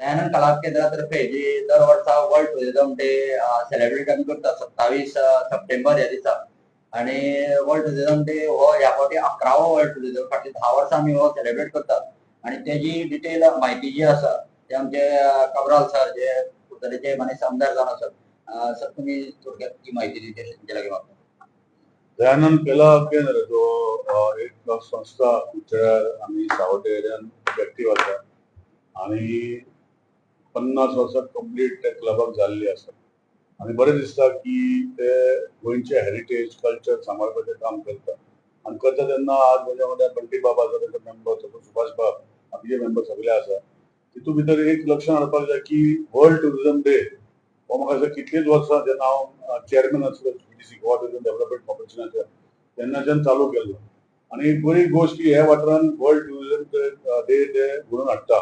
दयानंद कला केंद्रातर्फे जी दर वर्सा वर्ल्ड टुरिझम डे सेलिब्रेट आमी करता सत्तावीस सप्टेंबर ह्या दिसा आणि वर्ल्ड टुरिझम डे हो ह्या फावटी अकरावो वर्ल्ड टुरिझम फाटली धा वर्सां आमी हो सेलिब्रेट करतात. आणि तेजी डिटेल म्हायती जी आसा ते आमचे कबराल सर जे कुडचडेचे मनीस आमदार जावन आसात सर तुमी थोडक्यात ती म्हायती दिली तुमचे लागीं मागता दयानंद कला केंद्र जो एक संस्था कुडचड्यार आनी सावड्डे एरियान एक्टीव आसा आनी पन्नास वर्सां कंप्लीट त्या क्लबाक जाल्ली आसा आनी बरें दिसता की ते गोंयचे हेरिटेज कल्चर सांबाळपाचें काम करता आनी करता तेन्ना आज म्हज्या वांगडा बंटी बाब आसा तेजो मेंबर सुभाष बाब बाकीचे मेंबर सगळे आसा तितूंत भितर एक लक्षांत हाडपाक जाय की वर्ल्ड टुरिझम डे हो म्हाका दिसता कितलींच वर्सां जेन्ना हांव चेअरमॅन आसलो सी गोवा टुरिझम डेव्हलपमेंट कॉर्पोरेशनाच्या तेन्नाच्यान चालू केल्लो आनी बरी गोश्ट की ह्या वाठारान वर्ल्ड टुरिझम डे ते घडोवन हाडटा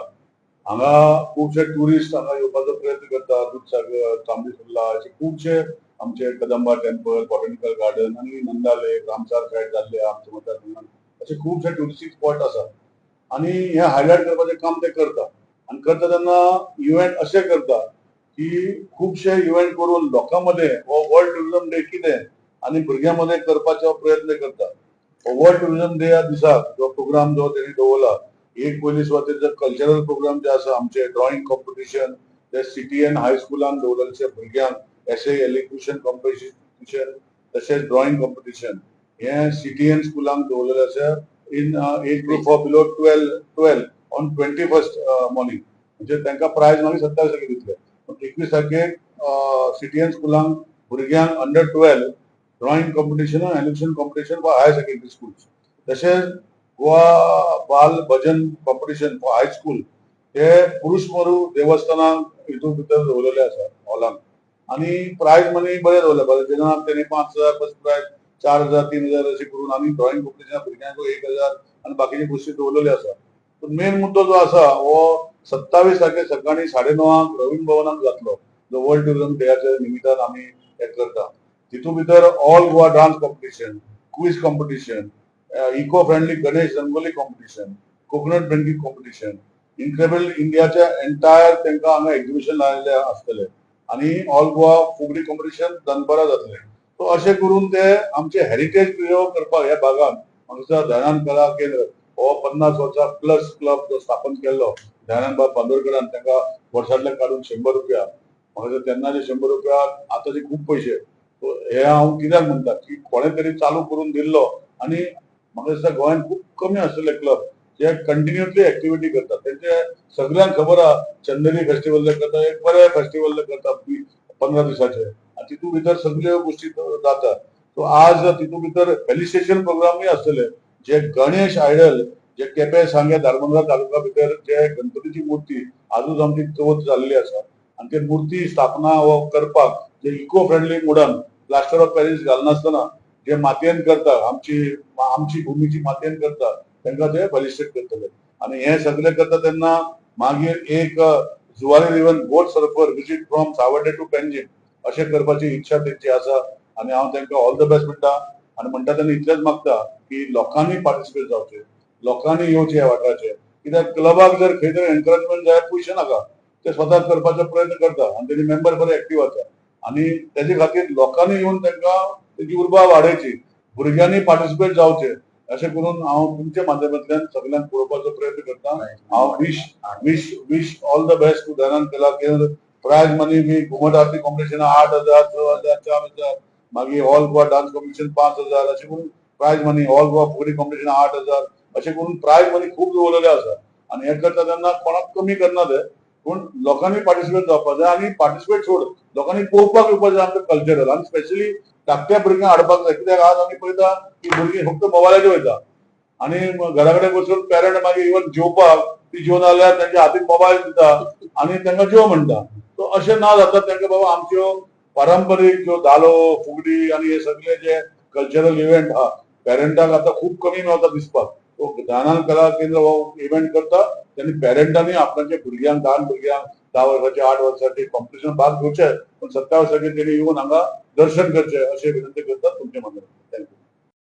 हांगा खुबशे ट्युरिस्ट हांगा येवपाचो प्रयत्न करता दुधसागर तांबडी सुर्ला अशे खुबशे आमचे कदंबा टेम्पल बॉटनिकल गार्डन आनी नंदा लेक रामसार सायड जाल्ले आमचे मतदारसंघात अशे खुबशे टुरिस्टीक स्पॉट आसा आनी हे हायलायट करपाचें काम ते करता आनी करता तेन्ना इव्हेंट अशे करता की खुबशे इव्हेंट करून लोकां मध्ये हो वर्ल्ड टुरिझम डे कितें आनी भुरग्यां मध्ये करपाचो प्रयत्न करता हो वर्ल्ड टुरिझम डे ह्या दिसाक जो प्रोग्राम जो तेणी दवरला एक पोलीस सुवातेर जर कल्चरल प्रोग्राम जे आसा आमचे ड्रॉइंग कॉम्पिटिशन ते सिटी एंड हायस्कुलांत स्कुलान भुरग्यांक एसे एलिक्युशन कॉम्पिटिशन तशेंच ड्रॉइंग कॉम्पिटिशन हे सिटी एंड स्कुलांक दवरलेले आसा in age group of below twelve twelve on twenty first morning म्हणजे तांकां प्रायज मागीर सत्तावीस तारखेक दितले एकवीस तारखेक सिटी एंड स्कुलांक भुरग्यांक under twelve drawing competition elocution competition for higher secondary school तशेंच गोवा बाल भजन कॉम्पिटिशन फॉर हाय स्कूल हे पुरुष मरू देवस्थानांक हितून भितर दवरलेले आसा हॉलान आनी प्रायज मनी बरें दवरले जेन्ना तेणी पांच हजार बस प्रायज चार हजार तीन हजार अशें करून आनी ड्रॉइंग कॉम्पिटिशनाक भुरग्यांक एक हजार आनी बाकीचे गोश्टी दवरलेल्यो आसा पूण मेन मुद्दो जो आसा हो सत्तावीस तारखेर सकाळी साडे णवांक रवींद्र भवनाक जातलो जो वर्ल्ड ट्युरिझम डेच्या निमित्तान आमी हे करता. तितूंत भितर all Goa dance competition quiz competition eco friendly Ganesh rangoli competition coconut painting competition incredible इंडियाच्या एंटायर तांकां हांगा एक्झिबिशन लायलेले असतले. आनी ऑल गोवा फुगडी कॉम्पिटिशन दनपरा जातले सो अशें करून ते आमचे हेरिटेज प्रिझर्व करपाक ह्या भागात म्हाका ध्यानान कला केंद्र हो पन्नास वर्सां प्लस क्लब जो स्थापन केल्लो दयानंद बाब बांदोडकरान तांकां वर्सांतल्यान काडून शंबर रुपया. म्हणजे म्हाका तेन्नाचे शंबर रुपया आतांचे खूब पयशे सो हे हांव कित्याक म्हणटा की कोणे तरी चालू करून दिल्लो आनी म्हाका दिसता गोंयांत खूब कमी आसलेले क्लब जे कंटिन्युअसली एक्टिविटी करतात. त्यांच्या सगळ्यांक खबर आहा चंदनी फेस्टिवल करता एक बरे फेस्टिवल करता पंदरा दिसाचे आनी तितून भितर सगळ्यो गोश्टी जाता सो आज तितू भितर फेलिस्टेशन प्रोग्रामूय आसतले जे गणेश आयडल जे केपें सांगे धारबांदोडा तालुका भितर जे गणपतीची मुर्ती आजूच आमची चवथ जाल्ली आसा आनी ते मुर्ती स्थापना हो करपाक जे इको फ्रेंडली मुडान प्लास्टर ऑफ पॅरिस घालनासतना जे मातयेन करता आमची आमची भुमीची मातयेन करता तांकां ते फेलिस्टेट करतले आनी हे सगळे करता तेन्ना मागीर एक Zuari even boat surfer visit from Sawarde to Panjim अशें करपाची इच्छा तेंची आसा आनी हांव तांकां ऑल द बेस्ट म्हणटा. आनी म्हणटा तेन्ना इतलेंच मागता की लोकांनी पार्टिसिपेट जावचें लोकांनी येवचें ह्या वाठाराचें कित्याक क्लबाक जर खंय तरी एनकरेजमेंट जाय पयशे नाका. ते स्वतः करपाचो प्रयत्न करता आनी तेजे मेंबर बरे एक्टीव आसा. आनी तेजे खातीर लोकांनी येवन तांकां तेजी उर्बा वाडोवची भुरग्यांनी पार्टिसिपेट जावचे अशें करून हांव तुमच्या माध्यमांतल्यान सगळ्यांक पळोवपाचो प्रयत्न करता हांव wish wish wish all the best to Dayanand कला प्रायज मनी बी घुमट आरती कॉम्पिटिशन आठ हजार स हजार चार हजार मागीर ऑल गोवा डान्स कॉम्पिटिशन पांच हजार अशें करून prize money all Goa fugdi competition आठ हजार अशें करून प्रायज मनी खूब दवरलेले आसा आनी हे करता तेन्ना कोणाक कमी करना ते पूण लोकांनी पार्टिसिपेट जावपाक जाय आनी पार्टिसिपेट सोड लोकांनी पळोवपाक येवपाक जाय आमचें कल्चरल आनी स्पेशली धाकट्या भुरग्यांक हाडपाक जाय. कित्याक? आज आमी पळयता की भुरगीं फक्त मोबायलाचेर वयता. आनी घरा कडेन बसून पेरंट मागीर इवन जेवपाक ती जेवन जाल्यार तांच्या हातीक मोबायल दिता आनी तांकां जेव म्हणटा सो अशें ना जाता तांकां बाबा आमच्यो पारंपारीक ज्यो धालो फुगडी आनी हे सगळे जे कल्चरल इव्हेंट आहा पेरंटाक आतां खूब कमी मेळटा दिसपाक. सो दानान कला केंद्र हो इव्हेंट करता तेन्ना पेरंटांनी आपणाच्या भुरग्यांक ल्हान भुरग्यांक दहा वर्षाचे आठ वर्साचे कॉम्पिटिशन भाग घेवचे पण सत्तावीस वर्षाचे तेणी येऊन हांगा दर्शन करचे अशी विनंती करतात तुमचे मनात थँक्यू